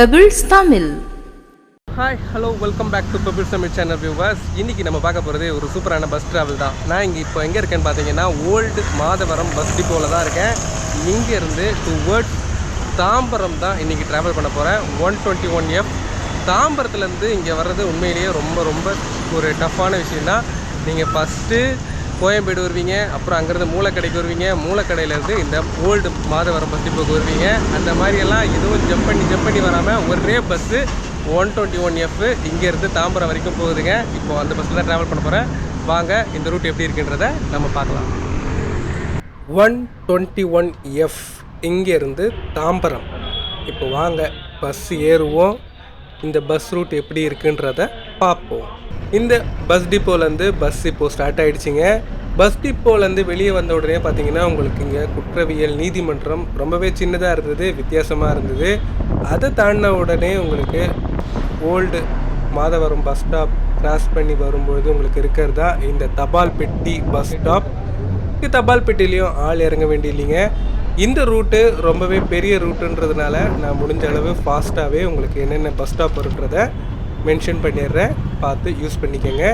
Pebbles Tamil hi hello welcome back to bubble Tamil channel viewers இன்றைக்கி நம்ம பார்க்க போகிறது ஒரு சூப்பரான பஸ் ட்ராவல் தான். நான் இங்கே இப்போ எங்கே இருக்கேன்னு பார்த்தீங்கன்னா ஓல்டு மாதவரம் பஸ் டிப்போவில் தான் இருக்கேன். இங்கேருந்து டுவர்ட்ஸ் தாம்பரம் தான் இன்றைக்கி ட்ராவல் பண்ண போகிறேன் ஒன் டுவெண்ட்டி ஒன் எஃப் தாம்பரத்துலேருந்து இங்கே வர்றது உண்மையிலேயே ரொம்ப ரொம்ப ஒரு டஃப்பான விஷயம் தான் நீங்கள் ஃபஸ்ட்டு கோயம்பேடு வருவீங்க அப்புறம் அங்கேருந்து மூளைக்கடைக்கு வருவீங்க மூளைக்கடையிலேருந்து இந்த ஓல்டு மாதவரம் பஸ் டிப்போக்கு வருவீங்க. அந்த மாதிரியெல்லாம் எதுவும் ஜம்ப் பண்ணி ஜம்ப் பண்ணி வராமல் ஒரே bus one twenty one F இங்கேருந்து தாம்பரம் வரைக்கும் போகுதுங்க. இப்போ அந்த பஸ்ஸில் தான் ட்ராவல் பண்ண போகிறேன் வாங்க இந்த ரூட் எப்படி இருக்குன்றத நம்ம பார்க்கலாம். ஒன் டுவெண்ட்டி ஒன் எஃப் இங்கேருந்து தாம்பரம். இப்போ வாங்க பஸ் ஏறுவோம். இந்த பஸ் ரூட் எப்படி இருக்குன்றத பார்ப்போம். இந்த பஸ் டிப்போலேருந்து பஸ் இப்போது ஸ்டார்ட் ஆகிடுச்சிங்க பஸ் டிப்போலேருந்து வெளியே வந்த உடனே பார்த்தீங்கன்னா உங்களுக்கு இங்கே குற்றவியல் நீதிமன்றம் ரொம்பவே சின்னதாக இருந்தது வித்தியாசமாக இருந்தது. அதை தாண்டின உடனே உங்களுக்கு old Madhavaram bus stop cross பண்ணி வரும்பொழுது உங்களுக்கு இருக்கிறதா? இந்த தபால் பெட்டி பஸ் ஸ்டாப் இது தபால் பெட்டிலையும் ஆள் இறங்க வேண்டியில்லைங்க. இந்த ரூட்டு ரொம்பவே பெரிய ரூட்டுன்றதுனால நான் முடிஞ்ச அளவு ஃபாஸ்ட்டாகவே உங்களுக்கு என்னென்ன பஸ் ஸ்டாப் இருக்கிறத மென்ஷன் பண்ணிடுறேன். பார்த்து யூஸ் பண்ணிக்கோங்க.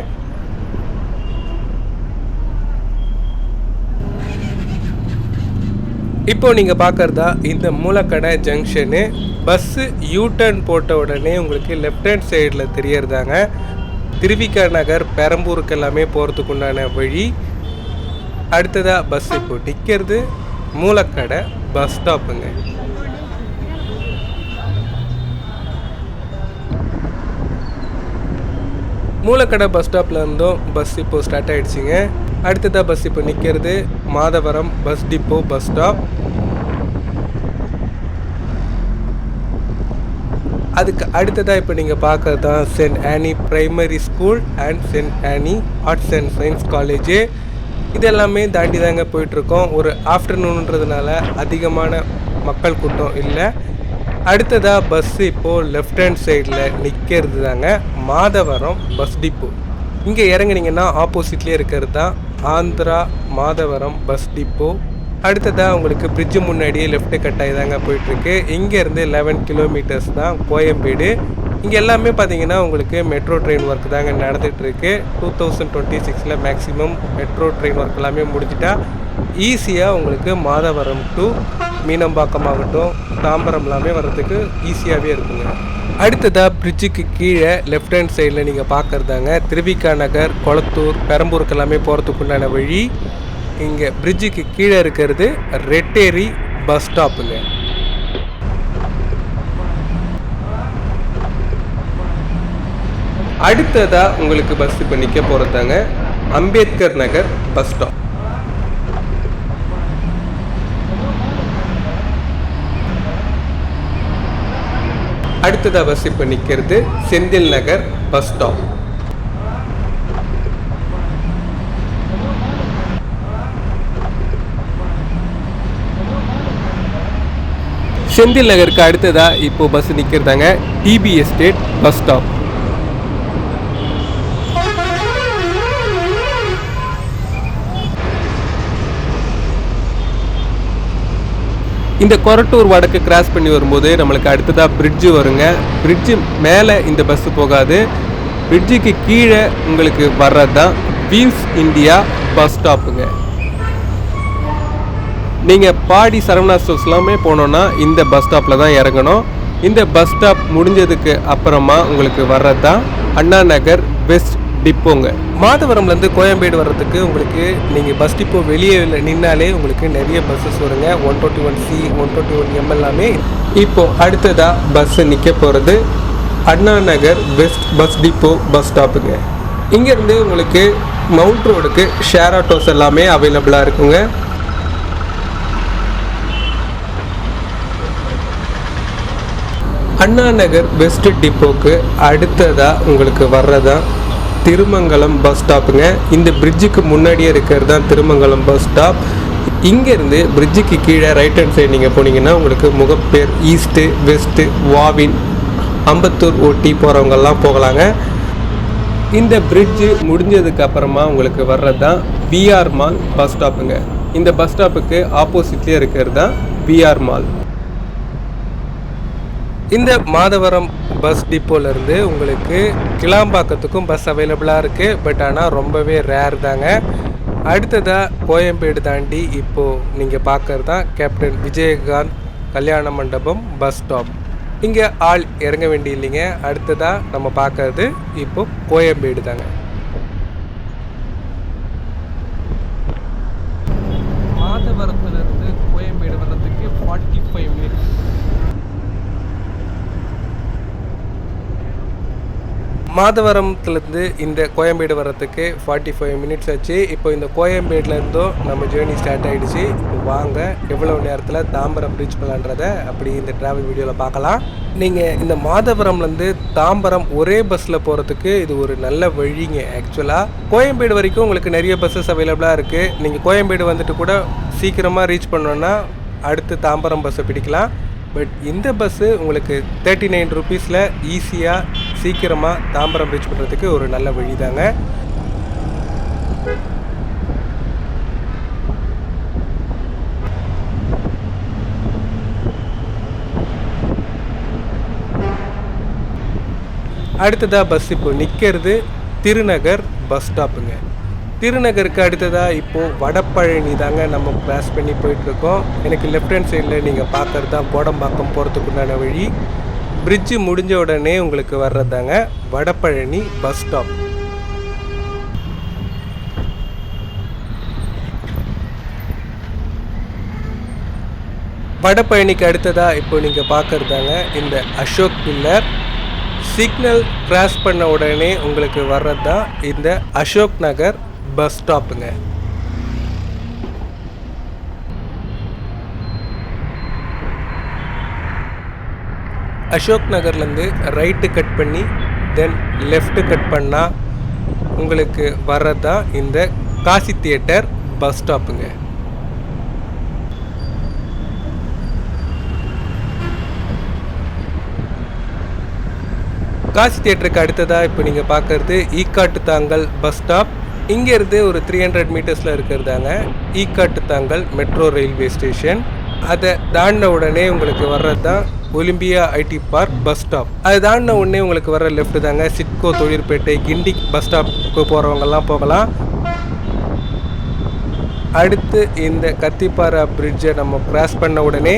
இப்போ நீங்கள் பார்க்குறதா இந்த Moolakadai junction bus U turn போட்ட உடனே உங்களுக்கு லெஃப்ட் ஹேண்ட் சைடில் தெரியறதாங்க. திருவிக்கா நகர் பெரம்பூருக்கு எல்லாமே போகிறதுக்கு உண்டான வழி. அடுத்ததாக பஸ் இப்போ நிற்கிறது மூலக்கடை பஸ் ஸ்டாப்புங்க மூலக்கடை பஸ் ஸ்டாப்பில் இருந்தும் பஸ் இப்போ ஸ்டார்ட் ஆகிடுச்சிங்க அடுத்ததாக பஸ் இப்போ நிற்கிறது Madhavaram bus depot bus stop அதுக்கு அடுத்ததாக இப்போ நீங்கள் பார்க்கறது தான் Saint Anne primary school and Saint Anne arts and science college இது எல்லாமே தாண்டி தாங்க போயிட்டுருக்கோம். ஒரு ஆஃப்டர்நூன்றதுனால அதிகமான மக்கள் கூட்டம் இல்லை. அடுத்ததாக பஸ் இப்போது லெஃப்ட் ஹேண்ட் சைடில் நிற்கிறது தாங்க மாதவரம் பஸ் டிப்போ இங்கே இறங்குனீங்கன்னா ஆப்போசிட்லேயே இருக்கிறது தான் ஆந்திரா மாதவரம் பஸ் டிப்போ அடுத்ததாக உங்களுக்கு பிரிட்ஜு முன்னாடியே லெஃப்ட்டு கட் ஆகி தாங்க போயிட்டுருக்கு. இங்கேருந்து லெவன் கிலோமீட்டர்ஸ் தான் கோயம்பேடு. இங்கே எல்லாமே பார்த்தீங்கன்னா உங்களுக்கு மெட்ரோ ட்ரெயின் ஒர்க் தாங்க நடந்துகிட்ருக்கு டூ தௌசண்ட் டுவெண்ட்டி சிக்ஸில் மேக்ஸிமம் மெட்ரோ ட்ரெயின் ஒர்க் எல்லாமே முடிஞ்சிட்டா ஈஸியாக உங்களுக்கு மாதவரம் டு மீனம்பாக்கம் ஆகட்டும் தாம்பரம் எல்லாமே வர்றதுக்கு ஈஸியாகவே இருக்குங்க. அடுத்ததாக பிரிட்ஜுக்கு கீழே லெஃப்ட் ஹேண்ட் சைடில் நீங்கள் பார்க்குறதாங்க திருவிக்கா நகர் கொளத்தூர் பெரம்பூருக்கு எல்லாமே போகிறதுக்குண்டான வழி. இங்கே பிரிட்ஜுக்கு கீழே இருக்கிறது ரெட்டேரி பஸ் ஸ்டாப்புங்க அடுத்ததாக உங்களுக்கு பஸ் இப்போ நிற்க போகிறதாங்க அம்பேத்கர் நகர் பஸ் ஸ்டாப் அடுத்ததாக பஸ் இப்போ நிற்கிறது செந்தில் நகர் பஸ் ஸ்டாப் செந்தில் நகருக்கு அடுத்ததாக இப்போ பஸ் நிற்கிறதாங்க டிபி எஸ்டேட் பஸ் ஸ்டாப் இந்த கொரட்டூர் வடக்கு கிராஸ் பண்ணி வரும்போது நம்மளுக்கு அடுத்ததாக பிரிட்ஜு வருங்க. பிரிட்ஜு மேலே இந்த பஸ்ஸு போகாது. பிரிட்ஜுக்கு கீழே உங்களுக்கு வர்றது தான் வீல்ஸ் இந்தியா பஸ் ஸ்டாப்புங்க நீங்கள் பாடி சரவணா ஸ்டோர்ஸ் எல்லாமே போனோன்னா இந்த பஸ் ஸ்டாப்பில் தான் இறங்கணும். இந்த பஸ் ஸ்டாப் முடிஞ்சதுக்கு அப்புறமா உங்களுக்கு வர்றது தான் அண்ணா நகர் வெஸ்ட் டிப்போங்க மாதவரம்லேருந்து கோயம்பேடு வர்றதுக்கு உங்களுக்கு நீங்கள் பஸ் டிப்போ வெளியே நின்னாலே உங்களுக்கு நிறைய பஸ்ஸஸ் வருங்க. One twenty one C one twenty one M எல்லாமே. இப்போது அடுத்ததாக பஸ்ஸு நிற்க போகிறது Anna Nagar west bus depot bus ஸ்டாப்புங்க இங்கேருந்து உங்களுக்கு மவுண்ட் ரோடுக்கு ஷேர் ஆட்டோஸ் எல்லாமே அவைலபிளாக இருக்குங்க. அண்ணா நகர் வெஸ்ட் டிப்போக்கு அடுத்ததாக உங்களுக்கு வர்றதா திருமங்கலம் பஸ் ஸ்டாப்புங்க. இந்த பிரிட்ஜுக்கு முன்னாடியே இருக்கிறது தான் திருமங்கலம் பஸ் ஸ்டாப். இங்கேருந்து பிரிட்ஜுக்கு கீழே ரைட் ஹேண்ட் சைடு நீங்கள் போனீங்கன்னா உங்களுக்கு Mogappair east west Wavin Ambattur OT போகிறவங்கெல்லாம் போகலாங்க. இந்த பிரிட்ஜு முடிஞ்சதுக்கு அப்புறமா உங்களுக்கு வர்றது தான் விஆர் மால் பஸ் ஸ்டாப்புங்க. இந்த பஸ் ஸ்டாப்புக்கு ஆப்போசிட்லேயே இருக்கிறது தான் விஆர் மால் இந்த மாதவரம் பஸ் டிப்போலேருந்து உங்களுக்கு கிளாம்பாக்கத்துக்கும் பஸ் அவைலபிளாக இருக்குது பட் ஆனால் ரொம்பவே ரேர் தாங்க. அடுத்ததாக கோயம்பேடு தாண்டி இப்போது நீங்கள் பார்க்கறது தான் கேப்டன் விஜயகாந்த் கல்யாண மண்டபம் பஸ் ஸ்டாப் இங்கே ஆள் இறங்க வேண்டிய இல்லைங்க அடுத்ததாக நம்ம பார்க்கறது இப்போ கோயம்பேடு தாங்க மாதவரத்துலேருந்து கோயம்பேடு வர்றதுக்கு ஃபார்ட்டி ஃபைவ் மினிட்ஸ் மாதவரத்துலேருந்து இந்த கோயம்பேடு வர்றதுக்கு ஃபார்ட்டி ஃபைவ் மினிட்ஸ் ஆச்சு. இப்போ இந்த கோயம்பேடுலேருந்தும் நம்ம ஜேர்னி ஸ்டார்ட் ஆகிடுச்சு இப்போ வாங்க எவ்வளோ நேரத்தில் தாம்பரம் ரீச் பண்ணலான்றத அப்படி இந்த ட்ராவல் வீடியோவில் பார்க்கலாம். நீங்கள் இந்த மாதவரம்லேருந்து தாம்பரம் ஒரே பஸ்ஸில் போகிறதுக்கு இது ஒரு நல்ல வழிங்க ஆக்சுவலாக கோயம்பேடு வரைக்கும் உங்களுக்கு நிறைய பஸ்ஸஸ் அவைலபிளாக இருக்குது நீங்கள் கோயம்பேடு வந்துட்டு கூட சீக்கிரமாக ரீச் பண்ணோன்னா அடுத்து தாம்பரம் பஸ்ஸை பிடிக்கலாம். பட் இந்த பஸ்ஸு உங்களுக்கு தேர்ட்டி நைன் ருபீஸில் ஈஸியாக சீக்கிரமாக தாம்பரம் ரீச் பண்ணுறதுக்கு ஒரு நல்ல வழி தாங்க அடுத்ததாக பஸ் இப்போ நிற்கிறது திருநகர் பஸ் ஸ்டாப்புங்க திருநகருக்கு அடுத்ததாக இப்போது வடபழனி தாங்க நம்ம கிராஸ் பண்ணி போயிட்டுருக்கோம். எனக்கு லெஃப்ட் ஹேண்ட் சைடில் நீங்கள் பார்க்குறது தான் கோடம்பாக்கம் போகிறதுக்குண்டான வழி. பிரிட்ஜு முடிஞ்ச உடனே உங்களுக்கு வர்றதாங்க வடபழனி பஸ் ஸ்டாப் வடபழனிக்கு அடுத்ததாக இப்போ நீங்கள் பார்க்குறதாங்க இந்த அசோக் பில்லர். சிக்னல் கிராஸ் பண்ண உடனே உங்களுக்கு வர்றது தான் இந்த அசோக் நகர் பஸ் ஸ்டாப்புங்க அசோக் நகர்லேருந்து ரைட்டு கட் பண்ணி தென் லெஃப்ட்டு கட் பண்ணால் உங்களுக்கு வர்றது தான் இந்த காசி தியேட்டர் பஸ் ஸ்டாப்புங்க. காசி தியேட்டருக்கு அடுத்ததாக இப்போ நீங்கள் பார்க்குறது ஈக்காட்டு தாங்கல் பஸ் ஸ்டாப். இங்கேருந்து ஒரு த்ரீ ஹண்ட்ரட் மீட்டர்ஸில் இருக்கிறதாங்க Ekkattuthangal metro railway station. அதை தாண்டின உடனே உங்களுக்கு வர்றது தான் Olympia IT park bus stop. அது தாண்டின உடனே உங்களுக்கு வர லெஃப்ட் தாங்க. சிட்கோ தொழிற்பேட்டை கிண்டி பஸ் ஸ்டாப்புக்கு போகிறவங்கெல்லாம் போகலாம். அடுத்து இந்த கத்திப்பாரா பிரிட்ஜை நம்ம கிராஸ் பண்ண உடனே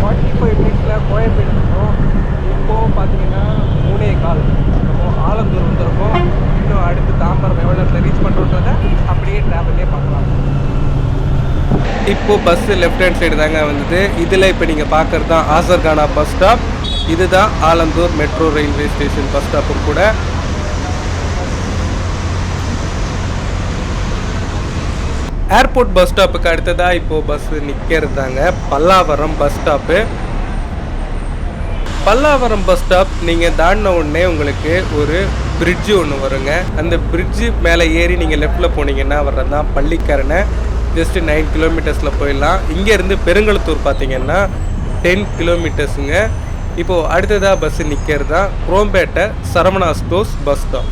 ஃபார்ட்டி ஃபைவ் மினிட்ஸில் கோயம்பேடு இருக்கோம் இப்போது பார்த்தீங்கன்னா மூணே கால். நம்ம ஆலந்தூர் வந்திருக்கோம். இன்னும் அடுத்து தாம்பரம் எவ்வளோ ரீச் பண்ணுறோன்றத அப்படியே ட்ராவல்லே பார்க்கலாம். இப்போது பஸ்ஸு லெஃப்ட் ஹேண்ட் சைடு தாங்க வந்தது. இதில் இப்போ நீங்கள் பார்க்குறது தான் ஆசர்கானா பஸ் ஸ்டாப் இதுதான் Alandur metro railway station bus ஸ்டாப்பும் கூட. ஏர்போர்ட் பஸ் ஸ்டாப்புக்கு அடுத்ததாக இப்போது bus நிற்கிறதாங்க Pallavaram bus stop Pallavaram bus stop நீங்கள் தாண்டின உடனே உங்களுக்கு ஒரு பிரிட்ஜு ஒன்று வருங்க. அந்த பிரிட்ஜு மேலே ஏறி நீங்கள் லெஃப்டில் போனீங்கன்னா வர்றது தான் பள்ளிக்கரணை. ஜஸ்ட்டு நைன் கிலோமீட்டர்ஸில் போயிடலாம். இங்கேருந்து பெருங்கலத்தூர் பார்த்திங்கன்னா டென் கிலோமீட்டர்ஸுங்க இப்போது அடுத்ததாக பஸ்ஸு நிற்கிறது தான் Chromepet Saravana stores bus stop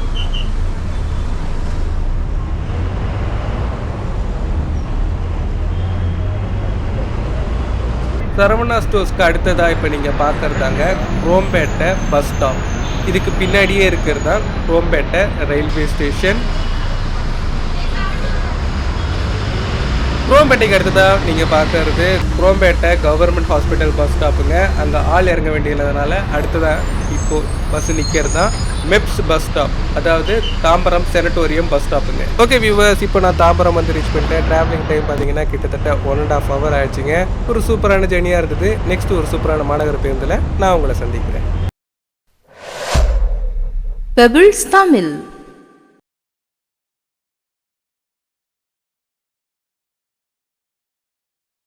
Saravana ஸ்டோர்ஸ்க்கு அடுத்ததாக இப்போ நீங்கள் பார்க்குறதாங்க குரோம்பேட்டை பஸ் ஸ்டாப் இதுக்கு பின்னாடியே இருக்கிறது தான் குரோம்பேட்டை ரயில்வே ஸ்டேஷன் குரோம்பேட்டைக்கு அடுத்ததாக நீங்கள் பார்க்கறது குரோம்பேட்டை கவர்மெண்ட் ஹாஸ்பிட்டல் பஸ் ஸ்டாப்புங்க அங்கே ஆள் இறங்க வேண்டியதுனால அடுத்ததாக இப்போது பஸ் நிற்கிறது தான் மெப்ஸ் பஸ் ஸ்டாப் அதாவது தாம்பரம் செனட்டோரியம் பஸ் ஸ்டாப்புங்க ஓகே வியூவர்ஸ் இப்போ நான் தாம்பரம் வந்து ரீச் பண்ணிட்டேன். ட்ராவலிங் டைம் பார்த்தீங்கன்னா கிட்டத்தட்ட ஒன் அண்ட் ஆஃப் ஹவர் ஆயிடுச்சுங்க. ஒரு சூப்பரான ஜேர்னியாக இருந்தது. நெக்ஸ்ட் ஒரு சூப்பரான மாநகர பேருந்தில் நான் உங்களை சந்திக்கிறேன். Pebbles